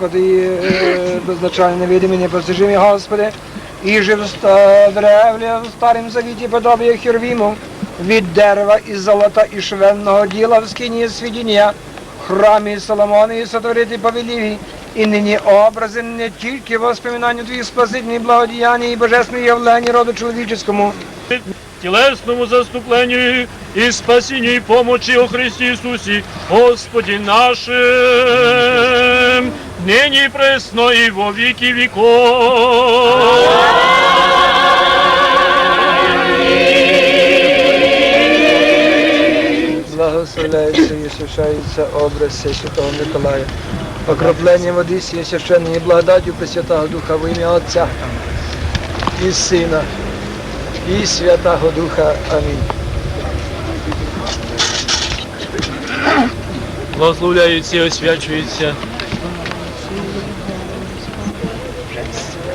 яко ти е, безначальний невидимий, непостижимий, Господи, і же в ста- древлі в старім завіті подобія Хервіму, від дерева і золота і швенного діла в скині свідіння, храмі Соломони і сотворити повеліві, і нині образи не тільки в воспоминанню твоїх спасительних благодіяння і божественних явлень роду чоловіческому, тілесному заступленню і спасінню і помочі у Христі Ісусі, Господі нашим, нині пресно і во віки віков. Благословляється і освящається образ Святого Миколая. Окроплення води сіє священної благодаттю Пресвятого Духа в ім'я Отця і Сина, і Святого Духа. Амінь. Благословляються і освячуються.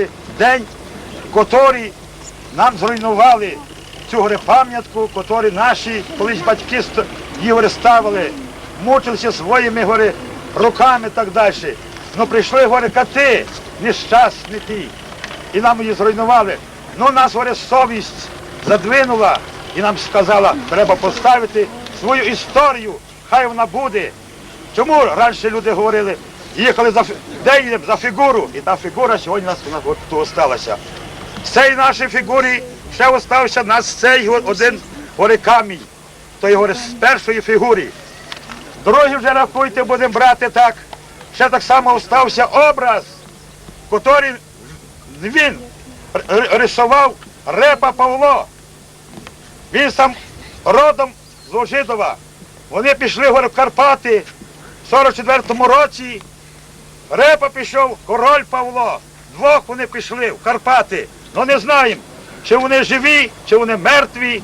Говори, день, котрий нам зруйнували цю пам'ятку, котрі наші колись батьки її ставили, мучилися своїми говори, руками і так далі. Ну прийшли говори, кати, нещасники, і нам її зруйнували. Ну нас говори, совість задвинула і нам сказала, треба поставити свою історію, хай вона буде. Чому раніше люди говорили, їхали за де за фігуру, і та фігура сьогодні у нас вона от тут осталася. З цієї нашої фігури ще остався нас цей один горе камінь, той говорить з першої фігури. Другий вже рахуйте, будемо брати так. Ще так само остався образ, який він рисував Репа Павло. Він сам родом з Ложидова. Вони пішли в Карпати в 44-му році. Репа пішов, король Павло. Двох вони пішли в Карпати. Ну не знаємо, чи вони живі, чи вони мертві.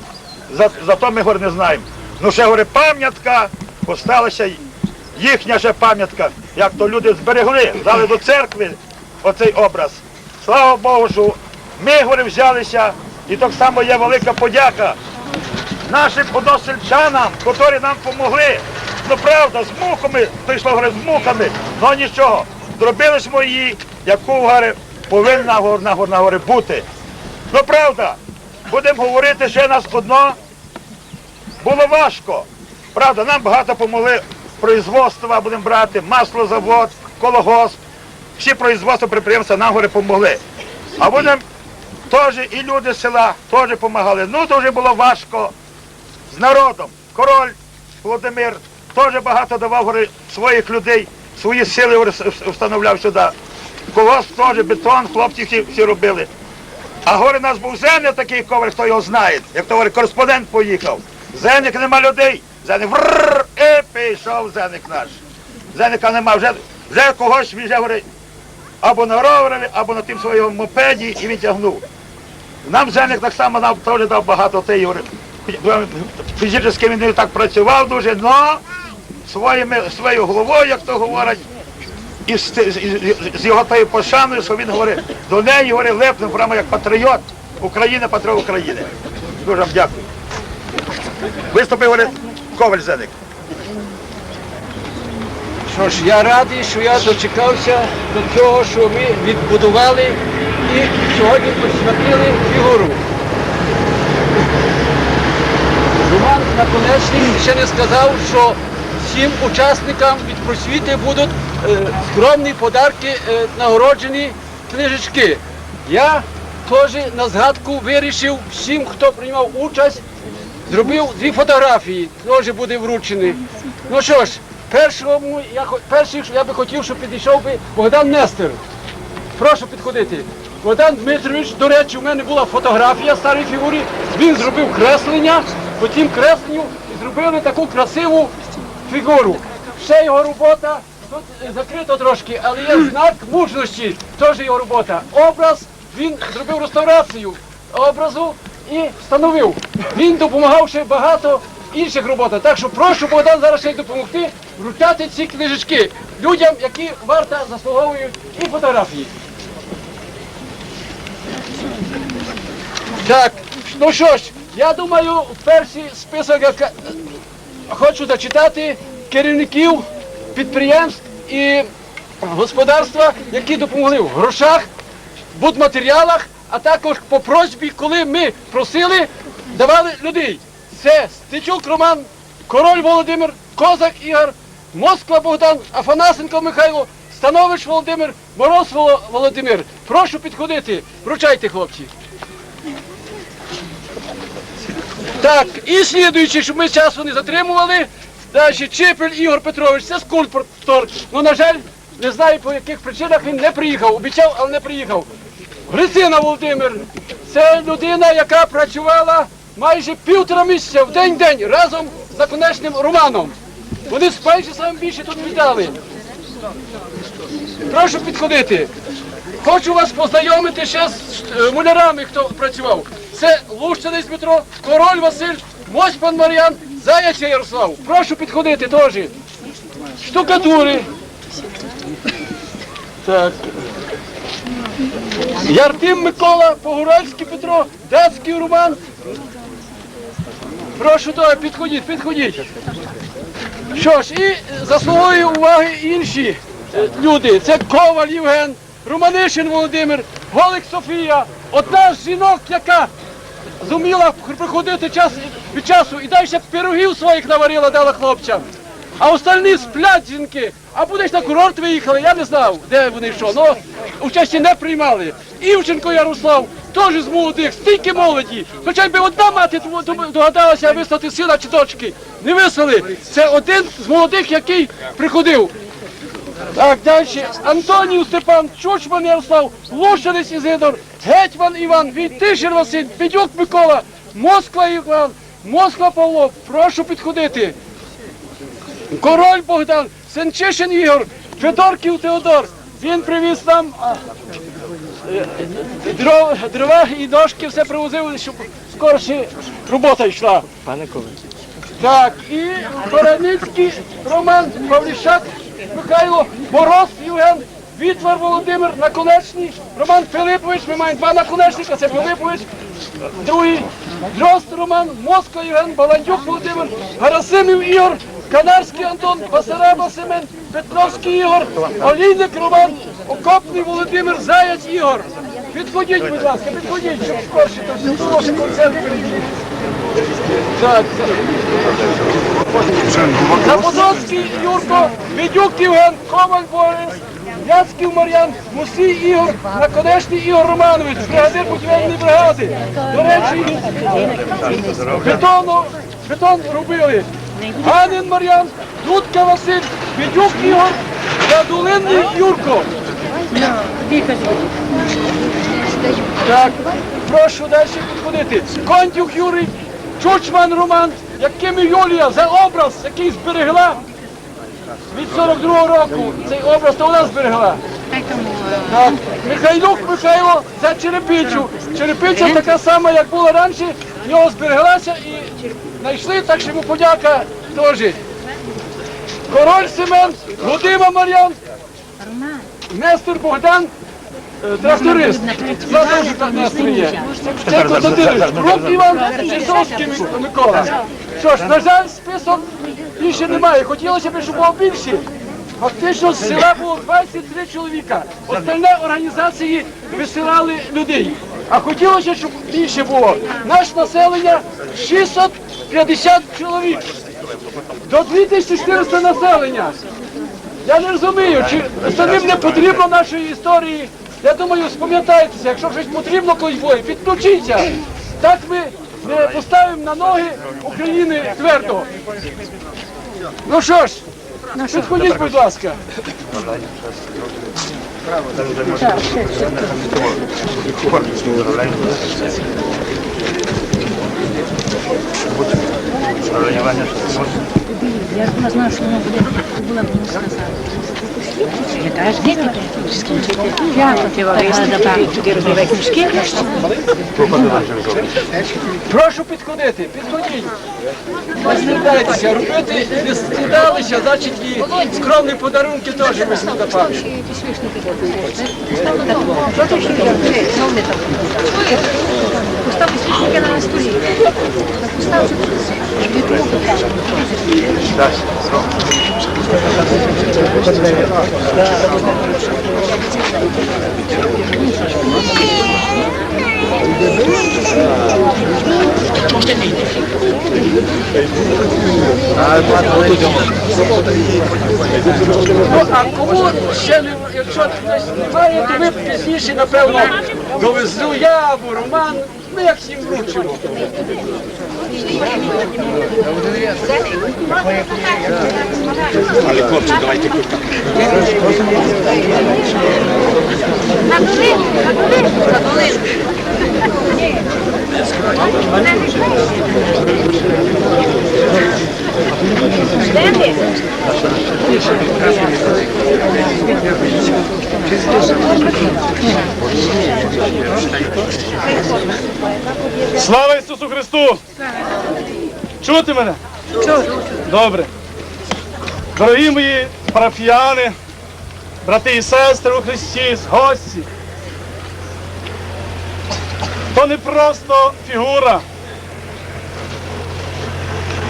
За, зато ми говорю, не знаємо. Ну ще говорю, пам'ятка, осталася їхня ще пам'ятка, як то люди зберегли, дали до церкви оцей образ. Слава Богу, що ми говорю, взялися, і так само є велика подяка нашим односельчанам, які нам допомогли. Ну правда, з муками, то йшло говорить, з муками, ну нічого. Зробили ж мої, яку говорить, повинна горна горна говорить, бути. Ну правда, будемо говорити ще нас одно. Було важко. Правда, нам багато помогли производства, будемо брати, маслозавод, кологосп. Всі производства підприємства нам говорить, помогли. А будемо теж і люди з села теж допомагали. Ну, дуже було важко з народом. Король Володимир теж багато давав говорить, своїх людей, свої сили встановляв сюди. Колосп теж бетон, хлопці всі, всі робили. А горе нас був Зеник такий коваль, хто його знає. Як то говорить, кореспондент поїхав. Зеник нема людей. Зеник врррр, і пішов Зеник наш. Зеника нема, вже, вже когось вже говорить, або на ровері, або на тим своєму мопеді, і він тягнув. Нам Зеник так само нам теж дав багато говорить. Фізично він не так працював дуже, але своїми, своєю головою, як то говорять, і з, з, з- його тою пошаною, що він говорить, до неї говорить, лепнув прямо як патріот України, патріот України. Дуже вам дякую. Виступив, говорить, Коваль Зеник. Що ж, я радий, що я дочекався до цього, що ми відбудували і сьогодні посвятили фігуру. Роман Наконечний ще не сказав, що всім учасникам від просвіти будуть е, скромні подарки, е, нагороджені книжечки. Я теж на згадку вирішив всім, хто приймав участь, зробив дві фотографії, теж буде вручені. Ну що ж, першому я перший я би хотів, щоб підійшов би Богдан Нестер. Прошу підходити. Богдан Дмитрович, до речі, у мене була фотографія старої фігури. Він зробив креслення по тім кресленню і зробили таку красиву фігуру. Ще його робота, тут закрито трошки, але є знак мужності, теж його робота. Образ, він зробив реставрацію образу і встановив. Він допомагав ще багато інших роботах. Так що прошу Богдан зараз ще й допомогти вручати ці книжечки людям, які варто заслуговують і фотографії. Так, ну що ж, я думаю, перший список хочу зачитати керівників підприємств і господарства, які допомогли в грошах, будматеріалах, а також по просьбі, коли ми просили, давали людей. Це Стечук Роман, Король Володимир, Козак Ігор, Москва Богдан, Афанасенко Михайло, Станович Володимир, Мороз Володимир. Прошу підходити. Вручайте, хлопці. Так, і слідуючи, щоб ми часу не затримували, далі Чепель Ігор Петрович, це скульптор. Ну, на жаль, не знаю по яких причинах він не приїхав. Обіцяв, але не приїхав. Грицина Володимир, це людина, яка працювала майже півтора місяця в день-день разом з наконечним Романом. Вони майже саме більше тут віддали. Прошу підходити. Хочу вас познайомити ще з е, мулярами, хто працював. Це Лущинець Дмитро, Король Василь, Мосьпан Мар'ян, Заяця Ярослав. Прошу підходити теж. Штукатури. Так. Яртим Микола, Погоральський Петро, Дацький Роман. Прошу то, підходіть, підходіть. Що ж, і заслуговує уваги інші е, люди. Це Коваль Євген, Романишин Володимир, Голик Софія, одна з жінок, яка зуміла приходити час від часу і далі пирогів своїх наварила, дала хлопцям. А остальні сплять жінки, або десь на курорт виїхали, я не знав, де вони що. Ну, участі не приймали. Івченко Ярослав, теж з молодих, стільки молоді. Хоча б одна мати догадалася вислати сина чи дочки. Не вислали. Це один з молодих, який приходив. Так, далі. Антонів Степан, Чучман Ярослав, Лушинець Ізидор, Гетьман Іван, Війтишин Василь, Підюк Микола, Москва Іван, Москва Павло. Прошу підходити. Король Богдан, Сенчишин Ігор, Федорків Теодор. Він привіз нам е, дрова, дрова і дошки, все привозив, щоб скорше робота йшла. Пане Коваль. Так, і Бороницький Роман, Павлішак, Михайло, Мороз Євген, Вітвар Володимир, Наконечний, Роман Филипович, ми маємо два наконечника, це Филипович, другий, Дрозд Роман, Москва Євген, Баландюк Володимир, Гарасимів Ігор, Канарський Антон, Басараба Семен, Петровський Ігор, Олійник Роман, Окопний Володимир, Заяць Ігор. Підходіть, будь ласка, підходіть, щоб скорше, то все було, що Запорозький Юрко, Відюк Євген, Коваль Борис, Яцьків Мар'ян, Мусій Ігор, Наконечний Ігор Романович, бригадир будівельної бригади. До речі, бетону, бетон робили. Ганин Мар'ян, Дудка Василь, Відюк Ігор, Ядулинний Юрко. Так, прошу далі підходити. Кондюк Юрій, Чучман Роман, яким і Юлія за образ, який зберегла від 42-го року. Цей образ то вона зберегла. Так, Михайлюк Михайло за Черепичу. Черепича така сама, як була раніше, в нього збереглася і знайшли, так що йому подяка теж. Король Семен, Гудима Мар'ян, Нестор Богдан, тракторист. Завтра вже там Нестор є. Це Константинович, Рук Іван, Чесовський Микола. Що ж, на жаль, список більше немає. Хотілося б, щоб було більше. Фактично з села було 23 чоловіка. Остальні організації висилали людей. А хотілося, щоб більше було. Наше населення 650 чоловік. До 2400 населення. Я не розумію, чи самим не потрібно нашої історії. Я думаю, спам'ятайтеся, якщо щось потрібно буде, підключіться. Так ми не поставимо на ноги України твердо. Ну що ж, підходіть, будь ласка. Я ж знала, що воно буде, була б хотіла книжки. Прошу підходити, підходіть. Не стидайтеся, робити не стидалися, значить і скромні подарунки теж ви сюди пам'ять. Постав свічники на столі. Постав Ну, а кому ще не, якщо хтось немає, то ми пізніше, напевно, довезу я або Роман, ми як всім вручимо. На долину, на долину, на долину. Ти? Слава Ісусу Христу! Чути мене? Добре. Дорогі мої парафіяни, брати і сестри у Христі, гості. То не просто фігура.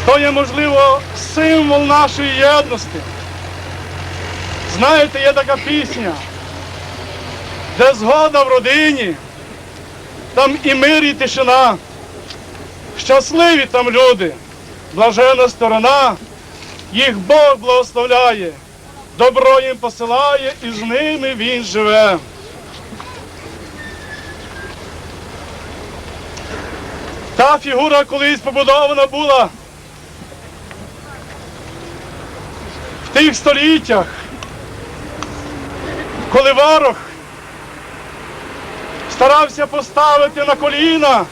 То є, можливо, символ нашої єдності. Знаєте, є така пісня, де згода в родині, там і мир, і тишина. Щасливі там люди, блажена сторона, їх Бог благословляє, добро їм посилає, і з ними він живе. Та фігура колись побудована була тих століттях, коли ворог старався поставити на коліна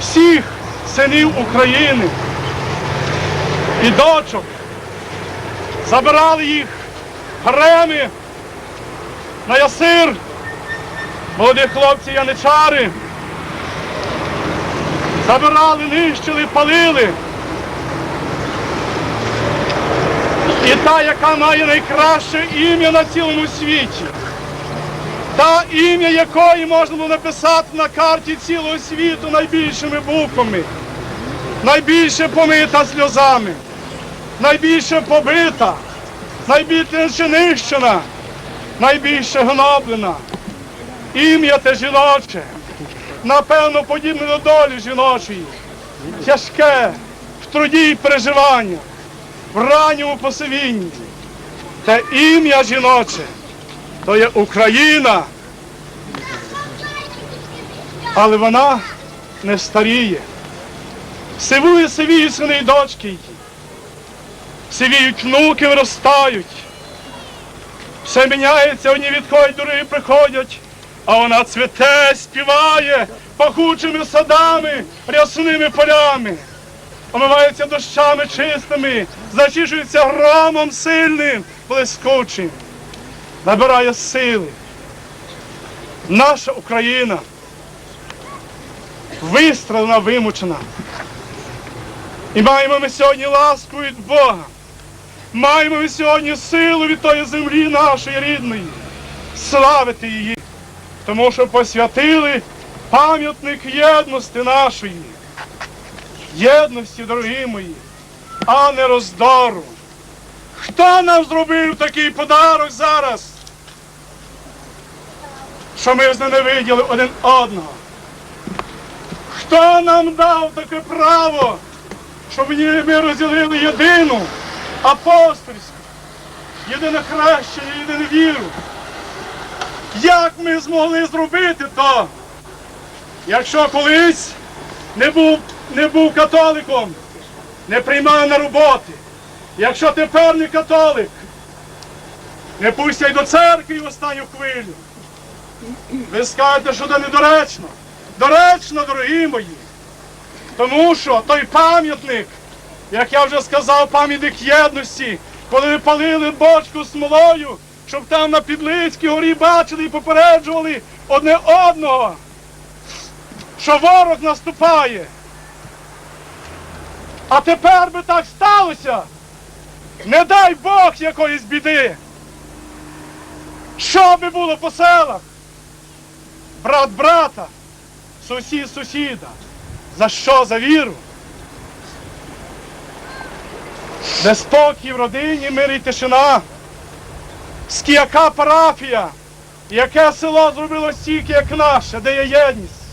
всіх синів України і дочок, забирали їх гареми на ясир, молоді хлопці яничари, забирали, нищили, палили. І та, яка має найкраще ім'я на цілому світі, та ім'я якої можна було написати на карті цілого світу найбільшими буквами, найбільше помита сльозами, найбільше побита, найбільше нищена, найбільше гноблена. Ім'я те жіноче, напевно, подібне до долі жіночої, тяжке в труді й переживання, в ранньому посивінні. Те ім'я жіноче то є Україна. Але вона не старіє. Сивує сивіє сини дочки її. Сивіють внуки виростають. Все міняється, одні відходять, другі приходять, а вона цвіте, співає пахучими садами, рясними полями, омивається дощами чистими, зачішується громом сильним, блискучим набирає сили. Наша Україна вистрелена, вимучена. І маємо ми сьогодні ласку від Бога. Маємо ми сьогодні силу від тої землі нашої рідної. Славити її, тому що посвятили пам'ятник єдності нашої. Єдності, дорогі мої, а не роздору. Хто нам зробив такий подарок зараз? Що ми зненавиділи один одного? Хто нам дав таке право, щоб ми розділили єдину апостольську, єдине хрещення, єдину віру? Як ми змогли зробити то? Якщо колись не був, не був католиком, не приймав на роботи, Якщо тепер не католик, не пустять до церкви в останню хвилю. Ви скажете, що це недоречно. доречно, дорогі мої. Тому що той пам'ятник, як я вже сказав, пам'ятник єдності, коли ви палили бочку смолою, щоб там на Підлицькій горі бачили і попереджували одне одного, що ворог наступає. А тепер би так сталося. Не дай Бог якоїсь біди. Що би було по селах? Брат брата, сусід сусіда. За що? За віру? Де спокій в родині, мир і тишина. Скіяка парафія, яке село зробило стільки, як наше, де є єдність.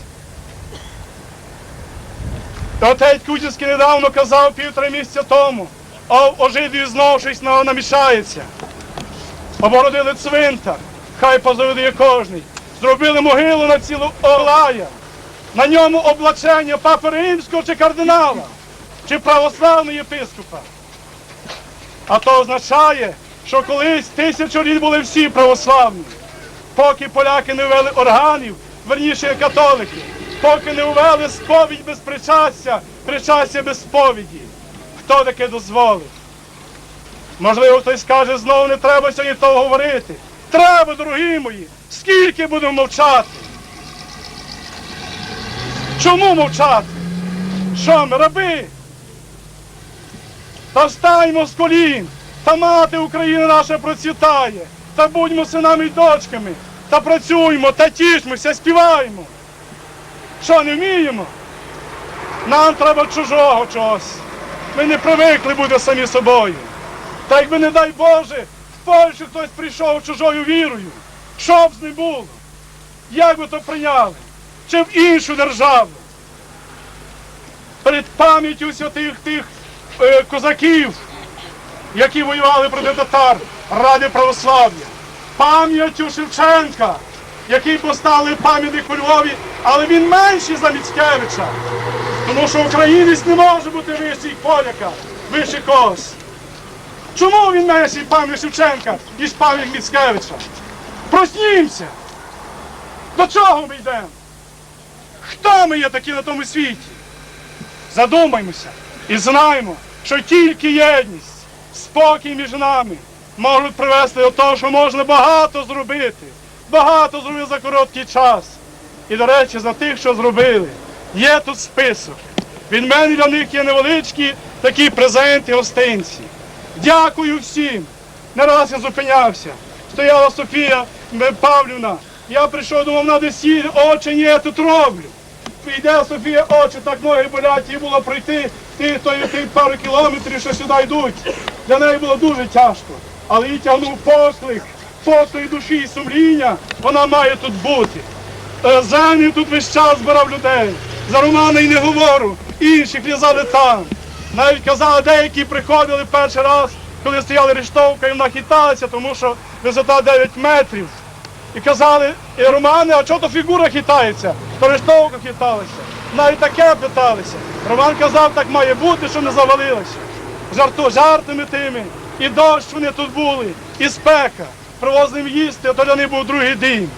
Отець Кутівський недавно казав півтора місяця тому, а ожидію знову щось на- намішається. Обгородили цвинтар, хай позавидує кожний. Зробили могилу на цілу Орлая. На ньому облачення папи римського чи кардинала, чи православного єпископа. А то означає, що колись тисячу літ були всі православні. Поки поляки не ввели органів, верніше католики, поки не ввели сповідь без причастя, причастя без сповіді. Хто таке дозволив? Можливо, хтось скаже, знову не треба сьогодні того говорити. Треба, дорогі мої, скільки будемо мовчати? Чому мовчати? Що ми, раби? Та встаймо з колін, та мати України наша процвітає, та будьмо синами й дочками, та працюємо, та тішмося, співаємо. Що, не вміємо? Нам треба чужого чогось. Ми не привикли бути самі собою. Та якби, не дай Боже, в Польщу хтось прийшов чужою вірою, що б з ним було? Як би то прийняли? Чи в іншу державу? Перед пам'яттю святих тих е, козаків, які воювали проти татар ради православ'я, пам'яттю Шевченка, який поставили пам'ятник у Львові, але він менший за Міцкевича. Тому що українець не може бути вищий поляка, вище когось. Чому він менший пам'ять Шевченка, ніж пам'ять Міцкевича? Проснімся! До чого ми йдемо? Хто ми є такі на тому світі? Задумаймося і знаємо, що тільки єдність, спокій між нами можуть привести до того, що можна багато зробити. Багато зробити за короткий час. І, до речі, за тих, що зробили, є тут список. Від мене для них є невеличкі такі презенти гостинці. Дякую всім. Не раз я зупинявся. Стояла Софія Павлівна. Я прийшов, думав, на десь очі ні, я тут роблю. Йде Софія, очі так ноги болять, їй було пройти ті, той, ті пару кілометрів, що сюди йдуть. Для неї було дуже тяжко. Але їй тягнув поклик, поклик душі і сумління, вона має тут бути. Е, Зенів тут весь час збирав людей. За Романа й не говорю, інших в'язали там. Навіть казали, деякі приходили перший раз, коли стояли рештовка, і вона хиталася, тому що висота 9 метрів. І казали, і Романе, а чого то фігура хитається? То рештовка хиталася. Навіть таке питалися. Роман казав, так має бути, щоб не завалилося. Жарту, жартами тими. І дощ вони тут були, і спека. Привозили їм їсти, а то для них був другий день.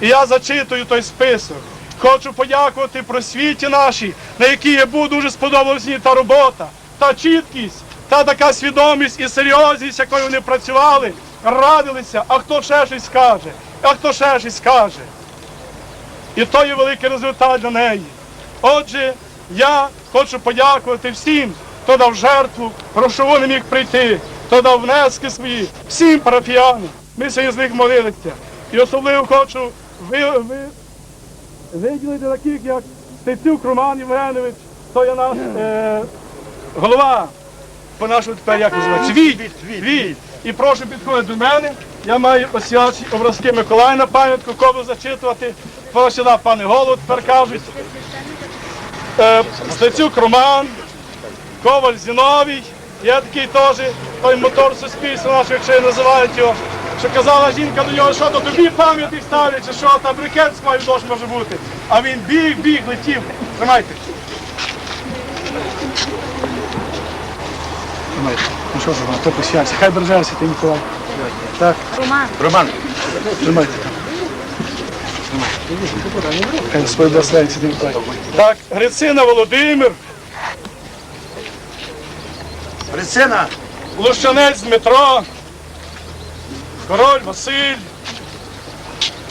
І я зачитую той список. Хочу подякувати просвіті нашій, на якій я був дуже сподобалася та робота, та чіткість, та така свідомість і серйозність, якою вони працювали, радилися, а хто ще щось скаже, а хто ще щось скаже. І то є великий результат для неї. Отже, я хочу подякувати всім, хто дав жертву, грошову не міг прийти, хто дав внески свої, всім парафіянам. Ми сьогодні з них молилися. І особливо хочу ви, ви, виділити таких, як Стецюк Роман Євгенович, то є наш е, голова по нашому тепер як називається? Віт, Віт. І прошу підходити до мене. Я маю освячі образки Миколая на пам'ятку, кого зачитувати. Прошу пане голову, тепер кажуть. Е, Стецюк Роман, Коваль Зіновій, є такий теж, той мотор суспільства нашого, якщо називають його. Що казала жінка до нього, що то тобі пам'ятник ставлять, чи що там брикет з маю дощ може бути. А він біг, біг, летів. Тримайте. Тримайте. Ну що за то посвяться. Хай бережеться ти Миколай. Так, Роман. Роман, тримайте. Хай свій благословень Святий Миколай. Так, Грицина Володимир, Грицина, Лущанець Дмитро, Король Василь,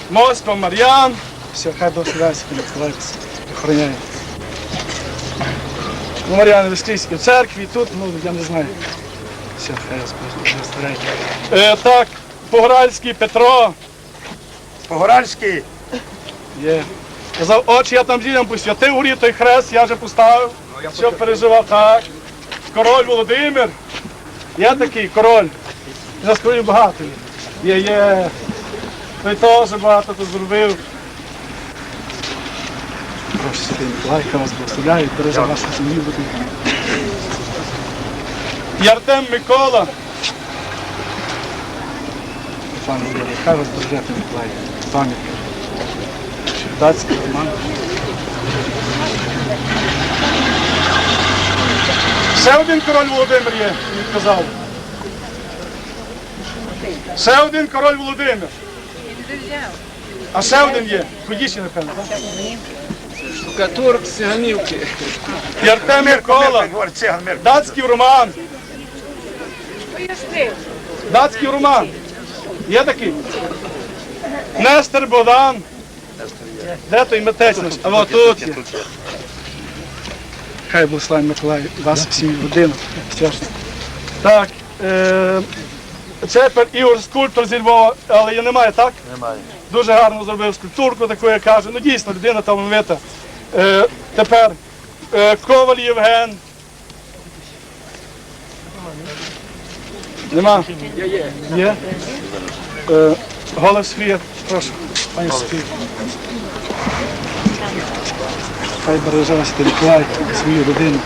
Москва Мар'ян. Все, хай благословляє Святий Миколай, охороняє. Ну, Мар'яни, в церкві, тут, ну, я не знаю. Все, хай благословляє. Е, так, Погральський Петро. Погоральський, Є. Казав, очі, я там дітям посвятив горі той хрест, я вже поставив. Що переживав так. Король Володимир. Є такий король. У нас королів багато є. Є, є. Той теж багато тут зробив. Прошу Святий Миколай, хай вас благословляє, береже вашу сім'ю. І Артем Микола. Пане Боже, хай вас береже Миколай. Пам'ятка. Датський роман. Ще один король Володимир є, він казав. Ще один король Володимир. А ще один є. Ходіть напевно, з Циганівки. І Артем Микола. Датський роман. Датський роман. Є такий? Нестер Богдан. Де той митець наш? А от тут є. Хай благословен Миколай вас всім родину. Так. Е- це тепер Ігор скульптор зі Львова, але її немає, так? Немає. Дуже гарно зробив скульптурку, таку, я кажу. Ну дійсно, людина талановита. Е, тепер е, Коваль Євген. Нема? Є, є. Є? Е, Голос Софія, прошу, пані Софія. Хай береже вас Миколай, свою родину.